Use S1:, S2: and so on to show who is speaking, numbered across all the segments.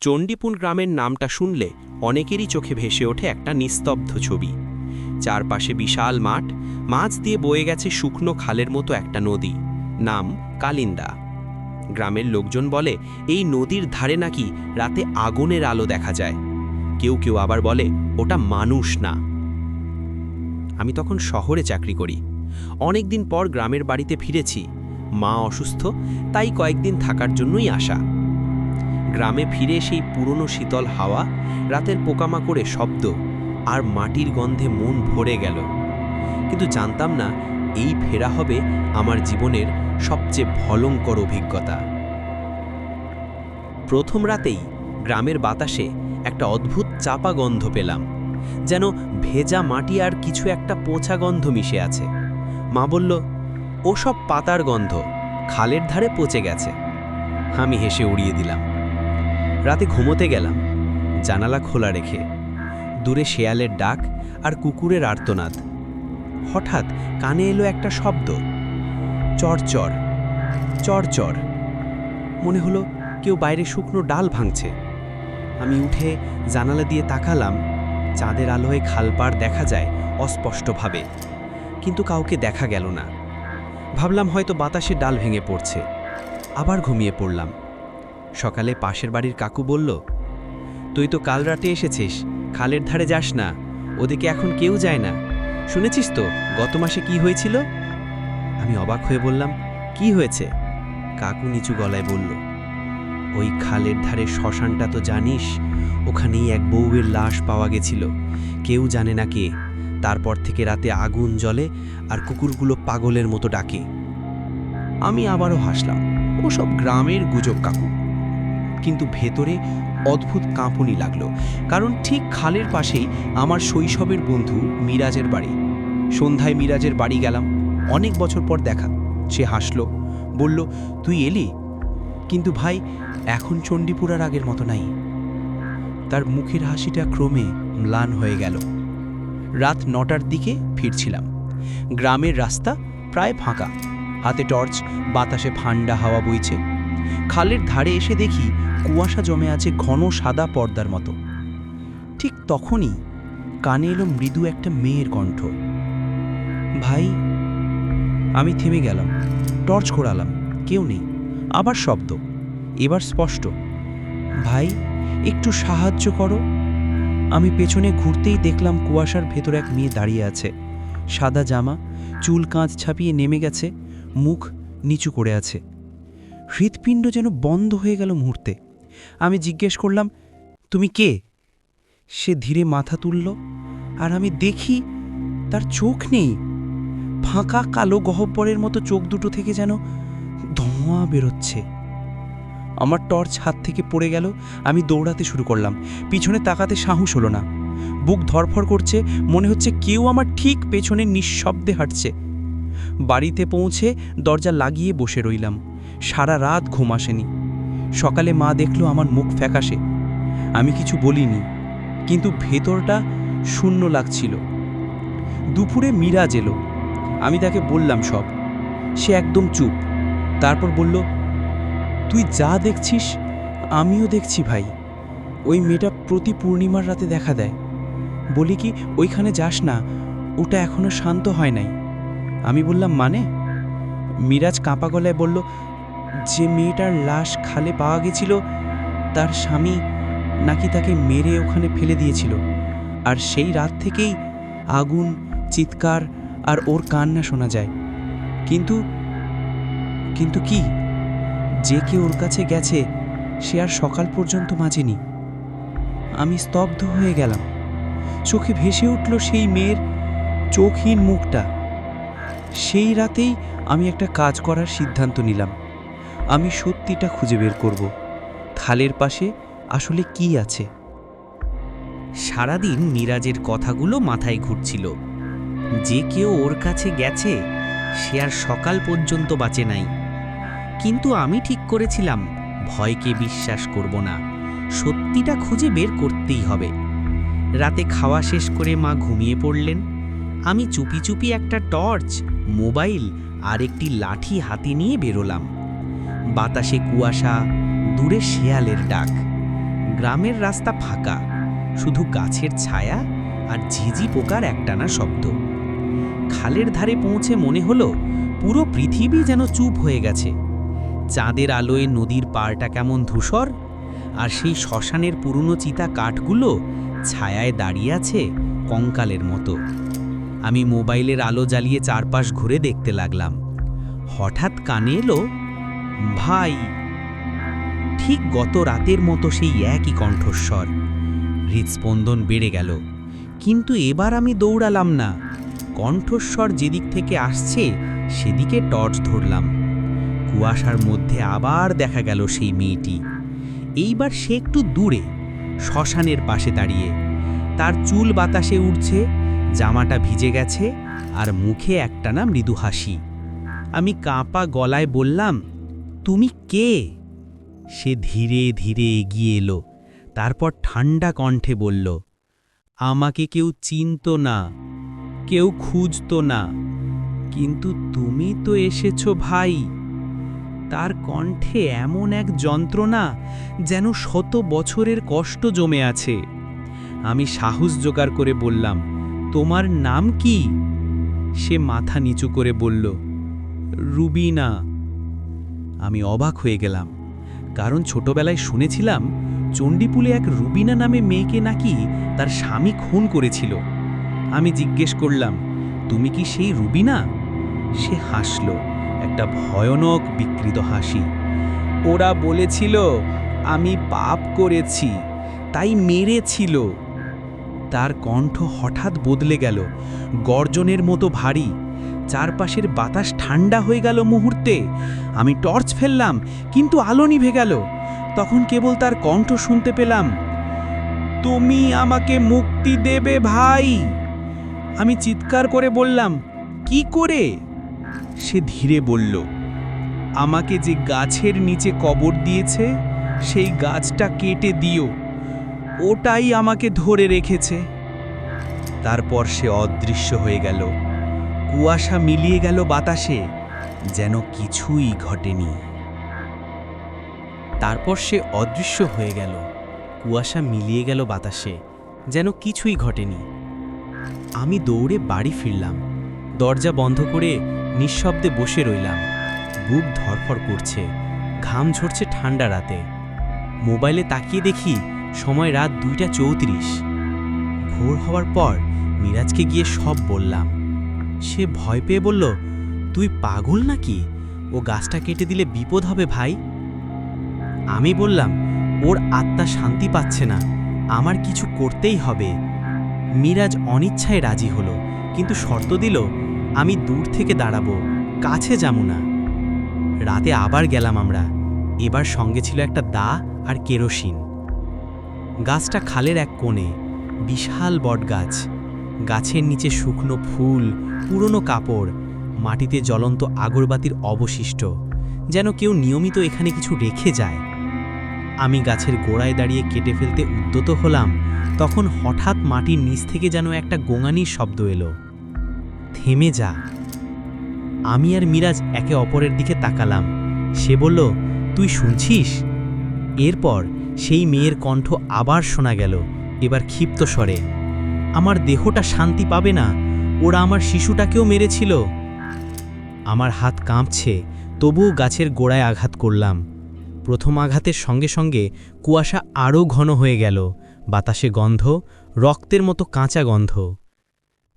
S1: চণ্ডীপুর গ্রামের নামটা শুনলে অনেকেরই চোখে ভেসে ওঠে একটা নিস্তব্ধ ছবি। চারপাশে বিশাল মাঠ, মাছ দিয়ে বয়ে গেছে শুকনো খালের মতো একটা নদী, নাম কালিন্দা। গ্রামের লোকজন বলে, এই নদীর ধারে নাকি রাতে আগুনের আলো দেখা যায়। কেউ কেউ আবার বলে, ওটা মানুষ না। আমি তখন শহরে চাকরি করি। অনেকদিন পর গ্রামের বাড়িতে ফিরেছি। মা অসুস্থ, তাই কয়েকদিন থাকার জন্যই আসা। গ্রামে ফিরে সেই পুরনো শীতল হাওয়া, রাতের পোকামাকড়ে শব্দ আর মাটির গন্ধে মন ভরে গেল। কিন্তু জানতাম না এই ফেরা হবে আমার জীবনের সবচেয়ে ভয়ঙ্কর অভিজ্ঞতা। প্রথম রাতেই গ্রামের বাতাসে একটা অদ্ভুত চাপা গন্ধ পেলাম, যেন ভেজা মাটি আর কিছু একটা পোছা গন্ধ মিশে আছে। মা বলল, ওসব পাতার গন্ধ, খালের ধারে পচে গেছে। আমি হেসে উড়িয়ে দিলাম। রাতে ঘুমোতে গেলাম। জানালা খোলা রেখে। দূরে শেয়ালের ডাক আর কুকুরের আর্তনাদ। হঠাৎ কানে এলো একটা শব্দ। চরচর চরচর মনে হলো কেউ বাইরে শুকনো ডাল ভাঙছে। আমি উঠে জানালা দিয়ে তাকালাম। চাঁদের আলোয় খালপাড় দেখা যায় অস্পষ্টভাবে। কিন্তু কাউকে দেখা গেল না। ভাবলাম হয়তো বাতাসে ডাল ভেঙে পড়ছে। আবার ঘুমিয়ে পড়লাম। সকালে পাশের বাড়ির কাকু বলল, তুই তো কাল রাতে এসেছিস, খালের ধারে যাস না, ওদিকে এখন কেউ যায় না। শুনেছিস তো গত মাসে কি হয়েছিল? আমি অবাক হয়ে বললাম, কি হয়েছে? কাকু নিচু গলায় বলল, ওই খালের ধারে শ্মশানটা তো জানিস, ওখানেই এক বউয়ের লাশ পাওয়া গেছিল। কেউ জানে না কে। তারপর থেকে রাতে আগুন জ্বলে আর কুকুরগুলো পাগলের মতো ডাকে। আমি আবারও হাসলাম, ওসব গ্রামের গুজব কাকু। কিন্তু ভেতরে অদ্ভুত কাঁপুনি লাগল। কারণ ঠিক খালের পাশেই আমার শৈশবের বন্ধু মিরাজের বাড়ি। সন্ধ্যায় মিরাজের বাড়ি গেলাম। অনেক বছর পর দেখা। সে হাসলো, বলল, তুই এলি? কিন্তু ভাই, এখন চণ্ডীপুরার আগের মতো নাই। তার মুখের হাসিটা ক্রমে ম্লান হয়ে গেল। রাত নটার দিকে ফিরছিলাম। গ্রামের রাস্তা প্রায় ফাঁকা। হাতে টর্চ, বাতাসে ঠান্ডা হাওয়া বইছে। খালের ধারে এসে দেখি কুয়াশা জমে আছে ঘন সাদা পর্দার মতো। ঠিক তখনই কানে এলো মৃদু একটা মেয়ের কণ্ঠ। ভাই, আমি থেমে গেলাম, টর্চ ঘোরালাম, কেউ নেই, আবার শব্দ, এবার স্পষ্ট। ভাই, একটু সাহায্য করো। আমি পেছনে ঘুরতেই দেখলাম কুয়াশার ভেতর এক মেয়ে দাঁড়িয়ে আছে। সাদা জামা, চুল কাঁচ ছাপিয়ে নেমে গেছে, মুখ নিচু করে আছে। হৃৎপিণ্ড যেন বন্ধ হয়ে গেল মুহূর্তে। আমি জিজ্ঞেস করলাম, তুমি কে? সে ধীরে মাথা তুলল, আর আমি দেখি তার চোখ নেই। ফাঁকা কালো গহব্বরের মতো চোখ দুটো থেকে যেন ধোঁয়া বেরোচ্ছে। আমার টর্চ হাত থেকে পড়ে গেল, আমি দৌড়াতে শুরু করলাম। পিছনে তাকাতে সাহস হলো না। বুক ধরফর করছে, মনে হচ্ছে কেউ আমার ঠিক পেছনে নিঃশব্দে হাঁটছে। বাড়িতে পৌঁছে দরজা লাগিয়ে বসে রইলাম। সারা রাত ঘুম আসেনি। সকালে মা দেখল আমার মুখ ফ্যাকাশে। আমি কিছু বলিনি, কিন্তু ভেতরটা শূন্য লাগছিল। দুপুরে মিরাজ এলো। আমি তাকে বললাম সব। সে একদম চুপ। তারপর বলল, তুই যা দেখছিস, আমিও দেখছি ভাই। ওই মেয়েটা প্রতি পূর্ণিমার রাতে দেখা দেয়। বলি কি, ওইখানে যাস না, ওটা এখনও শান্ত হয় নাই। আমি বললাম মানে? মিরাজ কাঁপা গলায় বলল যে মেয়েটার লাশ খালে পাওয়া গেছিল, তার স্বামী নাকি তাকে মেরে ওখানে ফেলে দিয়েছিল। আর সেই রাত থেকেই আগুন, চিৎকার আর ওর কান্না শোনা যায়। কিন্তু কিন্তু কি? যে কে ওর কাছে গেছে, সে আর সকাল পর্যন্ত মাজেনি আমি স্তব্ধ হয়ে গেলাম। চোখে ভেসে উঠল সেই মেয়ের চোখহীন মুখটা। সেই রাতেই আমি একটা কাজ করার সিদ্ধান্ত নিলাম। আমি সত্যিটা খুঁজে বের করব। থালের পাশে আসলে কি আছে? সারাদিন মিরাজের কথাগুলো মাথায় ঘুরছিল। যে কেউ ওর কাছে গেছে, সে আর সকাল পর্যন্ত বাঁচে নাই। কিন্তু আমি ঠিক করেছিলাম, ভয়কে বিশ্বাস করব না। সত্যিটা খুঁজে বের করতেই হবে। রাতে খাওয়া শেষ করে মা ঘুমিয়ে পড়লেন। আমি চুপি চুপি একটা টর্চ, মোবাইল আর একটি লাঠি হাতে নিয়ে বেরোলাম। বাতাসে কুয়াশা, দূরে শেয়ালের ডাক। গ্রামের রাস্তা ফাঁকা, শুধু গাছের ছায়া আর ঝিঝি পোকার একটানা শব্দ। খালের ধারে পৌঁছে মনে হলো, পুরো পৃথিবী যেন চুপ হয়ে গেছে। চাঁদের আলোয় নদীর পাড়টা কেমন ধূসর, আর সেই শ্মশানের পুরনো চিতা কাঠগুলো ছায়ায় দাঁড়িয়ে আছে কঙ্কালের মতো। আমি মোবাইলের আলো জ্বালিয়ে চারপাশ ঘুরে দেখতে লাগলাম। হঠাৎ কানে এলো ভাই, ঠিক গত রাতের মতো সেই একই কণ্ঠস্বর। হৃদস্পন্দন বেড়ে গেল। কিন্তু এবার আমি দৌড়ালাম না। কণ্ঠস্বর যেদিক থেকে আসছে, সেদিকে টর্চ ধরলাম। কুয়াশার মধ্যে আবার দেখা গেল সেই মেয়েটি। এইবার সে একটু দূরে, শ্মশানের পাশে দাঁড়িয়ে। তার চুল বাতাসে উঠছে জামাটা ভিজে গেছে, আর মুখে একটানা মৃদু হাসি। আমি কাঁপা গলায় বললাম তুমি কে? সে ধীরে ধীরে এগিয়ে এলো, তারপর ঠান্ডা কণ্ঠে বলল, আমাকে কেউ চিনত না, কেউ খুঁজতো না, কিন্তু তুমি তো এসেছ ভাই। তার কণ্ঠে এমন এক যন্ত্রণা যেন শত বছরের কষ্ট জমে আছে। আমি সাহস জোগাড় করে বললাম, তোমার নাম কি? সে মাথা নিচু করে বলল, রুবিনা। আমি অবাক হয়ে গেলাম। কারণ ছোটবেলায় শুনেছিলাম, চণ্ডীপুলে এক রুবিনা নামে মেয়েকে নাকি তার স্বামী খুন করেছিল। আমি জিজ্ঞেস করলাম, তুমি কি সেই রুবিনা? সে হাসল, একটা ভয়ানক বিকৃত হাসি। ওরা বলেছিল, আমি পাপ করেছি, তাই মেরেছিল। তার কণ্ঠ হঠাৎ বদলে গেল, গর্জনের মতো ভারী। চারপাশের বাতাস ঠান্ডা হয়ে গেল মুহূর্তে। আমি টর্চ ফেললাম, কিন্তু আলো নিভে গেল। তখন কেবল তার কণ্ঠ শুনতে পেলাম, তুমি আমাকে মুক্তি দেবে ভাই। আমি চিৎকার করে বললাম, কি করে? সে ধীরে বলল, আমাকে যে গাছের নিচে কবর দিয়েছে, সেই গাছটা কেটে দিও। ওটাই আমাকে ধরে রেখেছে। তারপর সে অদৃশ্য হয়ে গেল। কুয়াশা মিলিয়ে গেল বাতাসে, যেন কিছুই ঘটেনি। তারপর সে অদৃশ্য হয়ে গেল। কুয়াশা মিলিয়ে গেল বাতাসে, যেন কিছুই ঘটেনি। আমি দৌড়ে বাড়ি ফিরলাম। দরজা বন্ধ করে নিঃশব্দে বসে রইলাম। বুক ধরফর করছে, ঘাম ঝরছে ঠান্ডা রাতে। মোবাইলে তাকিয়ে দেখি সময় রাত দুইটা চৌত্রিশ। ভোর হওয়ার পর মিরাজকে গিয়ে সব বললাম। সে ভয় পেয়ে বলল, তুই পাগল নাকি? ও গাছটা কেটে দিলে বিপদ হবে ভাই। আমি বললাম, ওর আত্মা শান্তি পাচ্ছে না, আমার কিছু করতেই হবে। মিরাজ অনিচ্ছায় রাজি হলো, কিন্তু শর্ত দিল, আমি দূর থেকে দাঁড়াবো, কাছে যাব না। রাতে আবার গেলাম আমরা, এবার সঙ্গে ছিল একটা দা আর কেরোসিন। গাছটা খালের এক কোণে, বিশাল বটগাছ গাছের নিচে শুকনো ফুল, পুরনো কাপড়, মাটিতে জ্বলন্ত আগরবাতির অবশিষ্ট, যেন কেউ নিয়মিত এখানে কিছু রেখে যায়। আমি গাছের গোড়ায় দাঁড়িয়ে কেটে ফেলতে উদ্যত হলাম, তখন হঠাৎ মাটির নিচ থেকে যেন একটা গোঙানির শব্দ এলো। থেমে যা। আমি আর মিরাজ একে অপরের দিকে তাকালাম। সে বলল, তুই শুনছিস? এরপর সেই মেয়ের কণ্ঠ আবার শোনা গেল, এবার ক্ষিপ্ত স্বরে। আমার দেহটা শান্তি পাবে না, ওরা আমার শিশুটাকেও মেরেছিল। আমার হাত কাঁপছে, তবুও গাছের গোড়ায় আঘাত করলাম। প্রথম আঘাতের সঙ্গে সঙ্গে কুয়াশা আরও ঘন হয়ে গেল, বাতাসে গন্ধ, রক্তের মতো কাঁচা গন্ধ।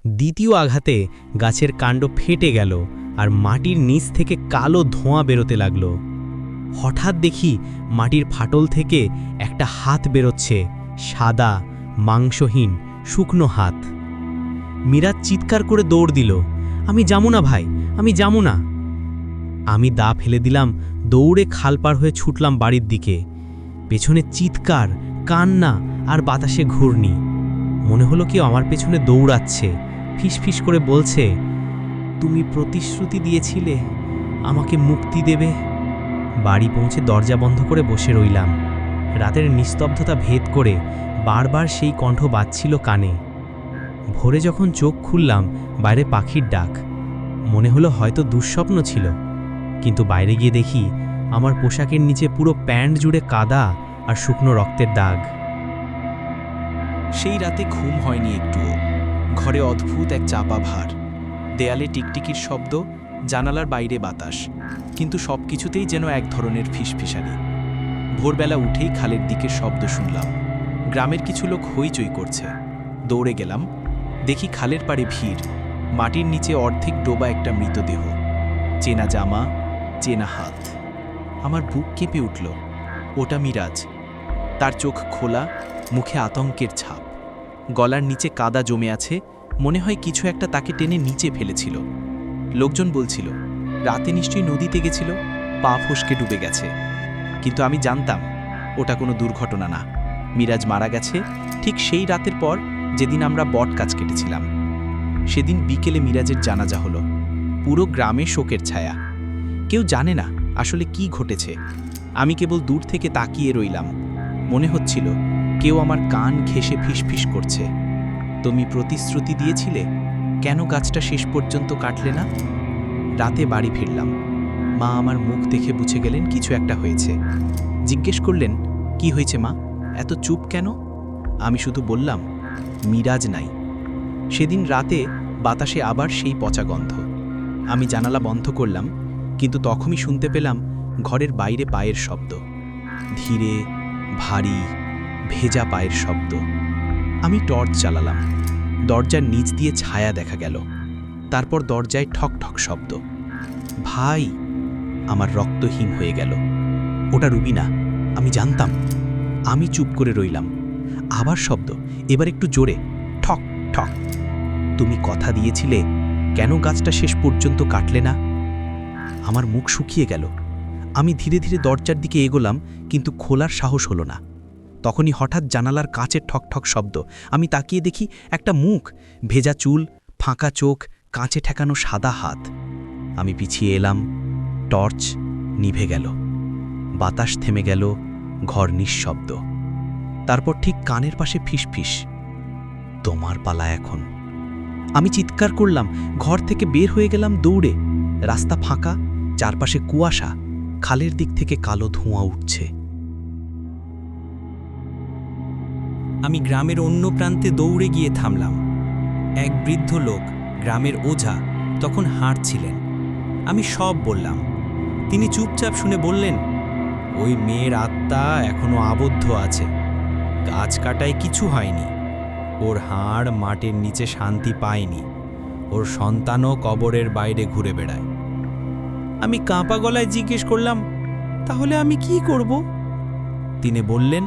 S1: দ্বিতীয় আঘাতে গাছের কাণ্ড ফেটে গেল আর মাটির নিচ থেকে কালো ধোঁয়া বেরোতে লাগল। হঠাৎ দেখি মাটির ফাটল থেকে একটা হাত বেরোচ্ছে, সাদা, মাংসহীন শুকনো হাত। মিরাজ চিৎকার করে দৌড় দিল, আমি যামু না ভাই, আমি যামু না। আমি দা ফেলে দিলাম, দৌড়ে খাল পার হয়ে ছুটলাম বাড়ির দিকে। পেছনে চিৎকার, কান্না আর বাতাসে ঘূর্ণি। মনে হলো কেউ আমার পেছনে দৌড়াচ্ছে। ফিসফিস করে বলছে, তুমি প্রতিশ্রুতি দিয়েছিলে, আমাকে মুক্তি দেবে। বাড়ি পৌঁছে দরজা বন্ধ করে বসে রইলাম। রাতের নিস্তব্ধতা ভেদ করে বারবার সেই কণ্ঠ বাজছিল কানে। ভোরে যখন চোখ খুললাম, বাইরে পাখির ডাক। মনে হলো হয়তো দুঃস্বপ্ন ছিল। কিন্তু বাইরে গিয়ে দেখি, আমার পোশাকের নিচে পুরো প্যান্ট জুড়ে কাদা আর শুকনো রক্তের দাগ।
S2: সেই রাতে ঘুম হয়নি একটুও। ঘরে অদ্ভুত এক চাপা ভার। দেয়ালে টিকটিকির শব্দ, জানালার বাইরে বাতাস। কিন্তু সব কিছুতেই যেন এক ধরনের ফিসফিসানি। ভোরবেলা উঠেই খালের দিকে শব্দ শুনলাম। গ্রামের কিছু লোক হইচই করছে। দৌড়ে গেলাম। দেখি খালের পাড়ে ভিড়। মাটির নিচে অর্ধেক ডোবা একটা মৃতদেহ। চেনা জামা, চেনা হাত। আমার বুক কেঁপে উঠল। ওটা মিরাজ। তার চোখ খোলা, মুখে আতঙ্কের ছাপ। গলার নিচে কাদা জমে আছে, মনে হয় কিছু একটা তাকে টেনে নিচে ফেলেছিল। লোকজন বলছিল, রাতে নিশ্চয়ই নদীতে গেছিল, পা ফসকে ডুবে গেছে। কিন্তু আমি জানতাম, ওটা কোনো দুর্ঘটনা না। মিরাজ মারা গেছে, ঠিক সেই রাতের পর যেদিন আমরা বট কাজ কেটেছিলাম। সেদিন বিকেলে মিরাজের জানাজা হলো। পুরো গ্রামে শোকের ছায়া। কেউ জানে না আসলে কি ঘটেছে। আমি কেবল দূর থেকে তাকিয়ে রইলাম। মনে হচ্ছিল কেউ আমার কান ঘেঁষে ফিসফিস করছে। তুমি প্রতিশ্রুতি দিয়েছিলে? কেন গাছটা শেষ পর্যন্ত কাটলে না? রাতে বাড়ি ফিরলাম। মা আমার মুখ দেখে বুঝে গেলেন কিছু একটা হয়েছে। জিজ্ঞেস করলেন, কি হয়েছে মা? এত চুপ কেন? আমি শুধু বললাম, মিরাজ নাই। সেদিন রাতে বাতাসে আবার সেই পচা গন্ধ। আমি জানালা বন্ধ করলাম, কিন্তু তখনই শুনতে পেলাম ঘরের বাইরে পায়ের শব্দ। ধীরে, ভারী, ভেজা পায়ের শব্দ। আমি টর্চ চালালাম। দরজার নিচ দিয়ে ছায়া দেখা গেল। তারপর দরজায় ঠক ঠক শব্দ। ভাই, আমার রক্তহীন হয়ে গেল। ওটা রুবিনা, আমি জানতাম। আমি চুপ করে রইলাম। আবার শব্দ, এবার একটু জোরে, ঠক ঠক। তুমি কথা দিয়েছিলে, কেন গাছটা শেষ পর্যন্ত কাটলে না? আমার মুখ শুকিয়ে গেল। আমি ধীরে ধীরে দরজার দিকে এগোলাম, কিন্তু খোলার সাহস হলো না। তখনই হঠাৎ জানালার কাঁচের ঠক ঠক শব্দ। আমি তাকিয়ে দেখি একটা মুখ, ভেজা চুল, ফাঁকা চোখ, কাঁচে ঠেকানো সাদা হাত। আমি পিছিয়ে এলাম। টর্চ নিভে গেল। বাতাস থেমে গেল। ঘর নিঃশব্দ। তারপর ঠিক কানের পাশে ফিসফিস। তোমার পালা এখন। আমি চিৎকার করলাম, ঘর থেকে বের হয়ে গেলাম দৌড়ে। রাস্তা ফাঁকা, চারপাশে কুয়াশা, খালের দিক থেকে কালো ধোঁয়া উঠছে। আমি গ্রামের অন্য প্রান্তে দৌড়ে গিয়ে থামলাম। এক বৃদ্ধ লোক গ্রামের ওঝা তখন হাঁটছিলেন। আমি সব বললাম। তিনি চুপচাপ শুনে বললেন ওই মেয়ের আত্মা এখনও আবদ্ধ আছে। গাছ কাটায় কিছু হয়নি। ওর হাড় মাটির নিচে শান্তি পায়নি। ওর সন্তানও কবরের বাইরে ঘুরে বেড়ায়। আমি কাঁপা গলায় জিজ্ঞেস করলাম, তাহলে আমি কি করব? তিনি বললেন,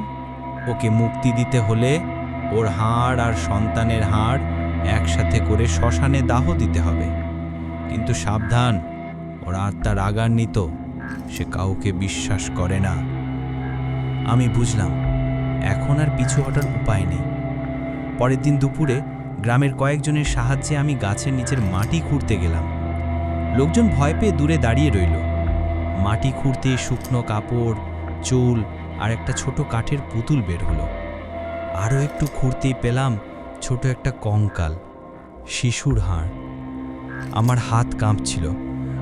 S2: ওকে মুক্তি দিতে হলে ওর হাড় আর সন্তানের হাড় একসাথে করে শ্মশানে দাহ দিতে হবে। কিন্তু সাবধান, ওর আত্মা রাগান্বিত। সে কাউকে বিশ্বাস করে না। আমি বুঝলাম, এখন আর পিছু হটার উপায় নেই। পরের দিন দুপুরে গ্রামের কয়েকজনের সাহায্যে আমি গাছের নিচের মাটি খুঁড়তে গেলাম। লোকজন ভয় পেয়ে দূরে দাঁড়িয়ে রইল। মাটি খুঁড়তে শুকনো কাপড়, চুল আর একটা ছোট কাঠের পুতুল বের হলো। আরও একটু খুঁড়তেই পেলাম ছোট একটা কঙ্কাল, শিশুর হাড়। আমার হাত কাঁপছিল।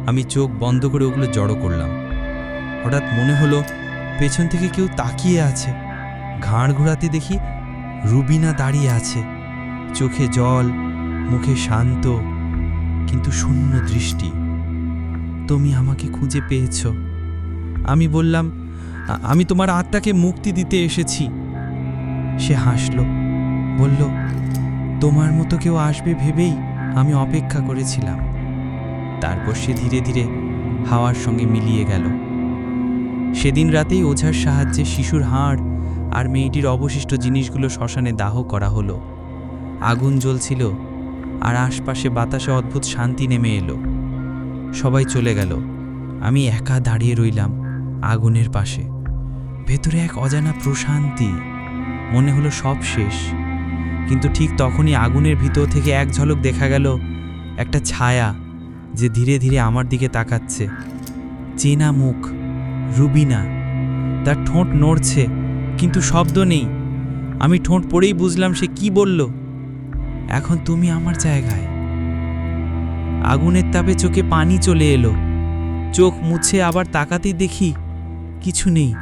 S2: আমি চোখ বন্ধ করে ওগুলো জড়ো করলাম। হঠাৎ মনে হলো পেছন থেকে কেউ তাকিয়ে আছে। ঘাড় ঘোরাতে দেখি রুবিনা দাঁড়িয়ে আছে। চোখে জল, মুখে শান্ত, কিন্তু শূন্য দৃষ্টি। তুমি আমাকে খুঁজে পেয়েছ। আমি বললাম আমি তোমার আত্মাকে মুক্তি দিতে এসেছি। সে হাসল, বলল, তোমার মতো কেউ আসবে ভেবেই আমি অপেক্ষা করেছিলাম। তারপর সে ধীরে ধীরে হাওয়ার সঙ্গে মিলিয়ে গেল। সেদিন রাতেই ওঝার সাহায্যে শিশুর হাড় আর মেয়েটির অবশিষ্ট জিনিসগুলো শ্মশানে দাহ করা হলো। আগুন জ্বলছিল আর আশপাশে বাতাসে অদ্ভুত শান্তি নেমে এলো। সবাই চলে গেল। আমি একা দাঁড়িয়ে রইলাম আগুনের পাশে। ভেতরে এক অজানা প্রশান্তি। মনে হলো সব শেষ। কিন্তু ঠিক তখনই আগুনের ভিতর থেকে এক ঝলক দেখা গেল একটা ছায়া। যে ধীরে ধীরে আমার দিকে তাকাচ্ছে। চেনা মুখ, রুবিনা। তার ঠোঁট নড়ছে, কিন্তু শব্দ নেই। আমি ঠোঁট পড়েই বুঝলাম সে কি বলল। এখন তুমি আমার জায়গায়। আগুনের তাপে চোখে পানি চলে এলো। চোখ মুছে আবার তাকাতেই দেখি কিছু নেই,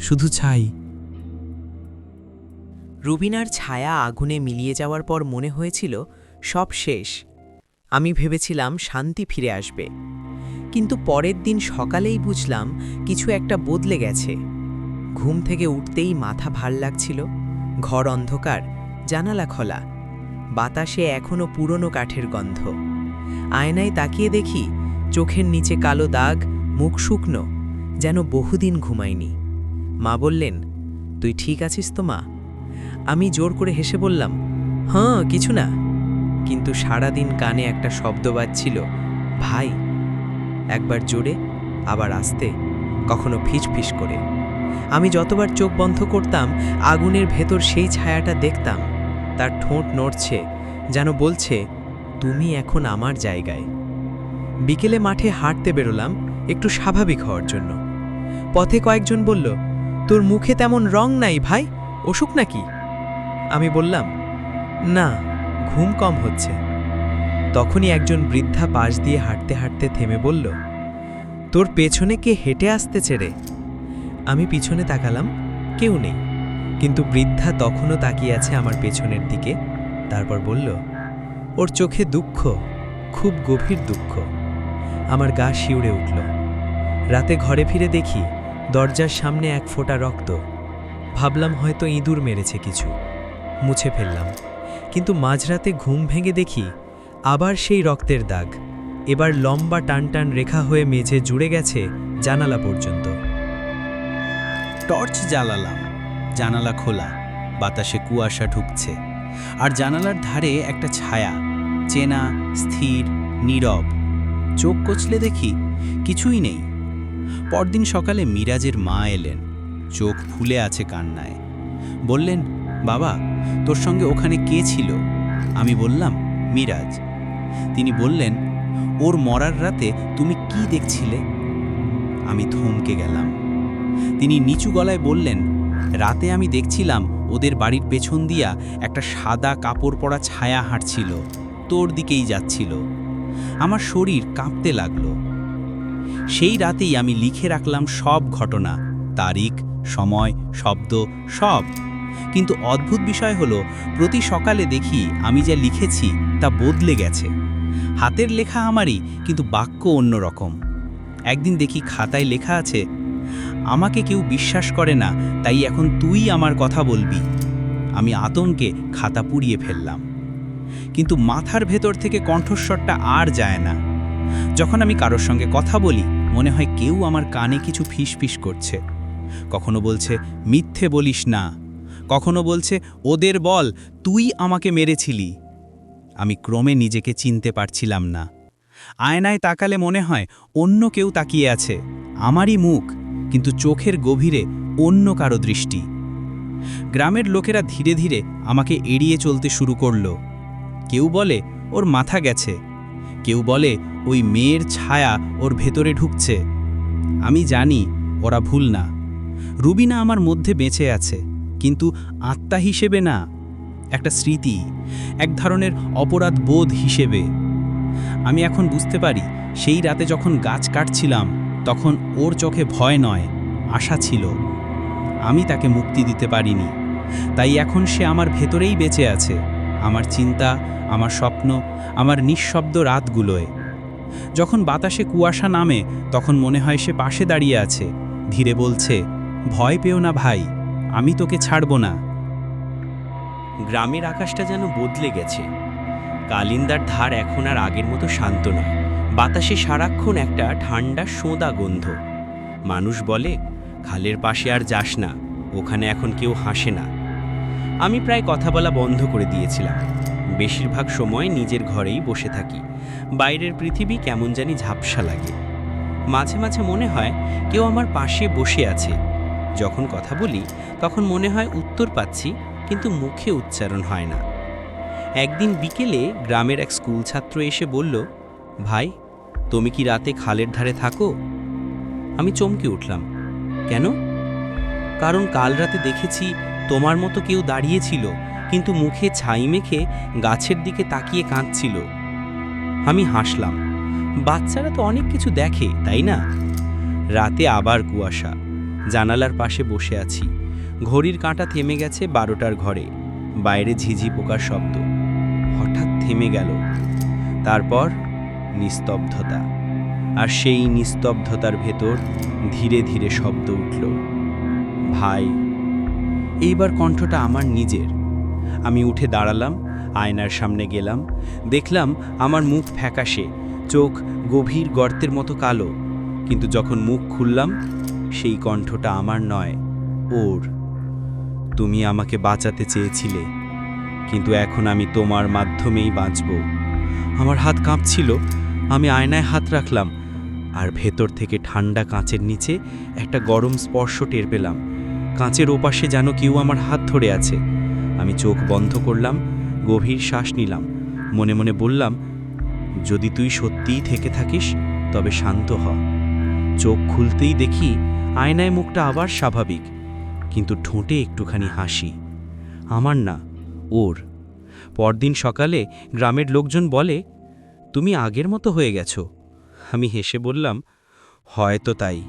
S2: শুধু ছাই।
S3: রুবিনার ছায়া আগুনে মিলিয়ে যাওয়ার পর মনে হয়েছিল সব শেষ। আমি ভেবেছিলাম শান্তি ফিরে আসবে। কিন্তু পরের দিন সকালেই বুঝলাম কিছু একটা বদলে গেছে। ঘুম থেকে উঠতেই মাথা ভালো লাগছিল, ঘর অন্ধকার, জানালা খোলা। বাতাসে এখনও পুরনো কাঠের গন্ধ। আয়নায় তাকিয়ে দেখি চোখের নিচে কালো দাগ, মুখ শুকনো, যেন বহুদিন ঘুমায়নি। মা বললেন, তুই ঠিক আছিস তো মা? আমি জোর করে হেসে বললাম হ্যাঁ কিছু না। কিন্তু সারাদিন কানে একটা শব্দ বাজছিল, ভাই। একবার জোরে, আবার আসতে, কখনো ফিস ফিস করে। আমি যতবার চোখ বন্ধ করতাম, আগুনের ভেতর সেই ছায়াটা দেখতাম। তার ঠোঁট নড়ছে, যেন বলছে, তুমি এখন আমার জায়গায়। বিকেলে মাঠে হাঁটতে বেরোলাম, একটু স্বাভাবিক হওয়ার জন্য। পথে কয়েকজন বলল, তোর মুখে তেমন রং নাই ভাই, অসুখ নাকি? আমি বললাম, না। ঘুম কম হচ্ছে। তখনই একজন বৃদ্ধা পাশ দিয়ে হাঁটতে হাঁটতে থেমে বলল, তোর পেছনে কে হেঁটে আসতে রে? আমি পিছনে তাকালাম, কেউ নেই। কিন্তু বৃদ্ধা তখনও তাকিয়ে আছে আমার পেছনের দিকে। তারপর বলল, ওর চোখে দুঃখ, খুব গভীর দুঃখ। আমার গা শিউড়ে উঠল। রাতে ঘরে ফিরে দেখি, দরজার সামনে এক ফোঁটা রক্ত। ভাবলাম হয়তো ইঁদুর মেরেছে কিছু। মুছে ফেললাম। কিন্তু মাঝরাতে ঘুম ভেঙে দেখি আবার সেই রক্তের দাগ। এবার লম্বা টান টান রেখা হয়ে মেঝে জুড়ে গেছে জানালা পর্যন্ত।
S1: টর্চ জ্বালালাম, জানালা খোলা, বাতাসে কুয়াশা ঢুকছে। আর জানালার ধারে একটা ছায়া, চেনা, স্থির, নীরব। চোখ কচলে দেখি কিছুই নেই। পরদিন সকালে মিরাজের মা এলেন, চোখ ফুলে আছে কান্নায়। বললেন বাবা, তোর সঙ্গে ওখানে কে ছিল? আমি বললাম, মিরাজ। তিনি বললেন, ওর মরার রাতে তুমি কি দেখছিলে? আমি থমকে গেলাম। তিনি নিচু গলায় বললেন, রাতে আমি দেখছিলাম ওদের বাড়ির পেছন দিয়া একটা সাদা কাপড় পরা ছায়া হাঁটছিল, তোর দিকেই যাচ্ছিল। আমার শরীর কাঁপতে লাগল। সেই রাতেই আমি লিখে রাখলাম সব ঘটনা, তারিখ, সময়, শব্দ, সব। কিন্তু অদ্ভুত বিষয় হলো, প্রতি সকালে দেখি আমি যা লিখেছি তা বদলে গেছে। হাতের লেখা আমারই, কিন্তু বাক্য অন্যরকম একদিন দেখি খাতায় লেখা আছে, আমাকে কেউ বিশ্বাস করে না, তাই এখন তুই আমার কথা বলবি। আমি আতঙ্কে খাতা পুড়িয়ে ফেললাম। কিন্তু মাথার ভেতর থেকে কণ্ঠস্বরটা আর যায় না। যখন আমি কারোর সঙ্গে কথা বলি, মনে হয় কেউ আমার কানে কিছু ফিসফিস করছে। কখনো বলছে, মিথ্যে বলিস না। কখনো বলছে, ওদের বল, তুই আমাকে মেরেছিলি। আমি ক্রমে নিজেকে চিনতে পারছিলাম না। আয়নায় তাকালে মনে হয়, অন্য কেউ তাকিয়ে আছে, আমারই মুখ, কিন্তু চোখের গভীরে অন্য কারও দৃষ্টি। গ্রামের লোকেরা ধীরে ধীরে আমাকে এড়িয়ে চলতে শুরু করল। কেউ বলে, ওর মাথা গেছে। কেউ বলে, ওই মেয়ের ছায়া ওর ভেতরে ঢুকছে। আমি জানি, ওরা ভুল না। রুবিনা আমার মধ্যে বেঁচে আছে। কিন্তু আত্মা হিসেবে না, একটা স্মৃতি, এক ধরনের অপরাধ বোধ হিসেবে। আমি এখন বুঝতে পারি, সেই রাতে যখন গাছ কাটছিলাম, তখন ওর চোখে ভয় নয়, আশা ছিল। আমি তাকে মুক্তি দিতে পারিনি। তাই এখন সে আমার ভেতরেই বেঁচে আছে, আমার চিন্তা, আমার স্বপ্ন, আমার নিঃশব্দ রাতগুলোয়। যখন বাতাসে কুয়াশা নামে, তখন মনে হয় সে পাশে দাঁড়িয়ে আছে, ধীরে বলছে, ভয় পেও না ভাই। আমি তোকে ছাড়ব না। গ্রামের আকাশটা যেন বদলে গেছে। কালিন্দার ধার এখন আর আগের মতো শান্ত নয়। বাতাসে সারাক্ষণ একটা ঠান্ডা, সোঁদা গন্ধ। মানুষ বলে, খালের পাশে আর যাস না, ওখানে এখন কেউ হাসে না। আমি প্রায় কথা বলা বন্ধ করে দিয়েছিলাম। বেশিরভাগ সময় নিজের ঘরেই বসে থাকি। বাইরের পৃথিবী কেমন জানি ঝাপসা লাগে। মাঝে মাঝে মনে হয়, কেউ আমার পাশে বসে আছে। যখন কথা বলি, তখন মনে হয় উত্তর পাচ্ছি, কিন্তু মুখে উচ্চারণ হয় না। একদিন বিকেলে গ্রামের এক স্কুল ছাত্র এসে বলল, ভাই, তুমি কি রাতে খালের ধারে থাকো? আমি চমকে উঠলাম। কেন? কারণ কাল রাতে দেখেছি তোমার মতো কেউ দাঁড়িয়েছিল কিন্তু মুখে ছাই মেখে গাছের দিকে তাকিয়ে কাঁদছিল। আমি হাসলাম, বাচ্চারা তো অনেক কিছু দেখে, তাই না? রাতে আবার কুয়াশা জানালার পাশে বসে আছি। ঘড়ির কাঁটা থেমে গেছে বারোটার ঘরে। বাইরে ঝিঝি পোকার শব্দ। হঠাৎ থেমে গেল। তারপর নিস্তব্ধতা। আর সেই নিস্তব্ধতার ভেতর ধীরে ধীরে শব্দ উঠল। ভাই, এইবার কণ্ঠটা আমার নিজের। আমি উঠে দাঁড়ালাম, আয়নার সামনে গেলাম। দেখলাম আমার মুখ ফ্যাকাশে, চোখ গভীর গর্তের মতো কালো। কিন্তু যখন মুখ খুললাম সেই কণ্ঠটা আমার নয়, ওর। তুমি আমাকে বাঁচাতে চেয়েছিলে, কিন্তু এখন আমি তোমার মাধ্যমেই বাঁচব। আমার হাত কাঁপছিল, আমি আয়নায় হাত রাখলাম, আর ভেতর থেকে ঠান্ডা কাঁচের নিচে একটা গরম স্পর্শ টের পেলাম। কাঁচের ওপাশে যেন কেউ আমার হাত ধরে আছে। আমি চোখ বন্ধ করলাম, গভীর শ্বাস নিলাম, মনে মনে বললাম, যদি তুই সত্যিই থেকে থাকিস, তবে শান্ত হ। চোখ খুলতেই দেখি আয়নায় মুখটা আবার স্বাভাবিক, কিন্তু ঠোঁটে একটুখানি হাসি। আমার না, ওর। পরদিন সকালে গ্রামের লোকজন বলে, তুমি আগের মতো হয়ে গেছো। আমি হেসে বললাম, হয়তো তাই।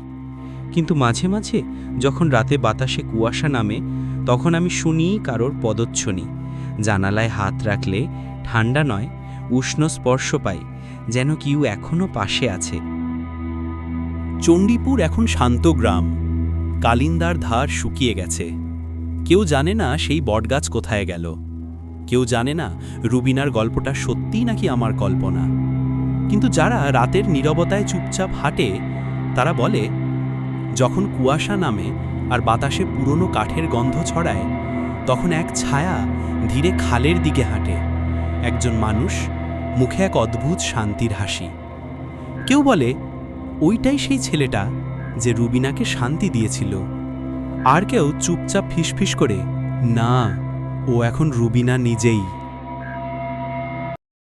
S1: কিন্তু মাঝে মাঝে যখন রাতে বাতাসে কুয়াশা নামে, তখন আমি শুনি কারোর পদচ্ছনি। জানালায় হাত রাখলে ঠান্ডা নয়, উষ্ণ স্পর্শ পাই, যেন কেউ এখনও পাশে আছে। চণ্ডীপুর এখন শান্ত গ্রাম। কালিন্দার ধার শুকিয়ে গেছে। কেউ জানে না সেই বটগাছ কোথায় গেল। কেউ জানে না রুবিনার গল্পটা সত্যিই নাকি আমার কল্পনা। কিন্তু যারা রাতের নীরবতায় চুপচাপ হাঁটে, তারা বলে, যখন কুয়াশা নামে আর বাতাসে পুরনো কাঠের গন্ধ ছড়ায়, তখন এক ছায়া ধীরে খালের দিকে হাঁটে। একজন মানুষ মুখে এক অদ্ভুত শান্তির হাসি। কেউ বলে ওইটাই সেই ছেলেটা যে রুবিনাকে শান্তি দিয়েছিল। আর কেউ চুপচাপ ফিসফিস করে, না, ও এখন রুবিনা নিজেই।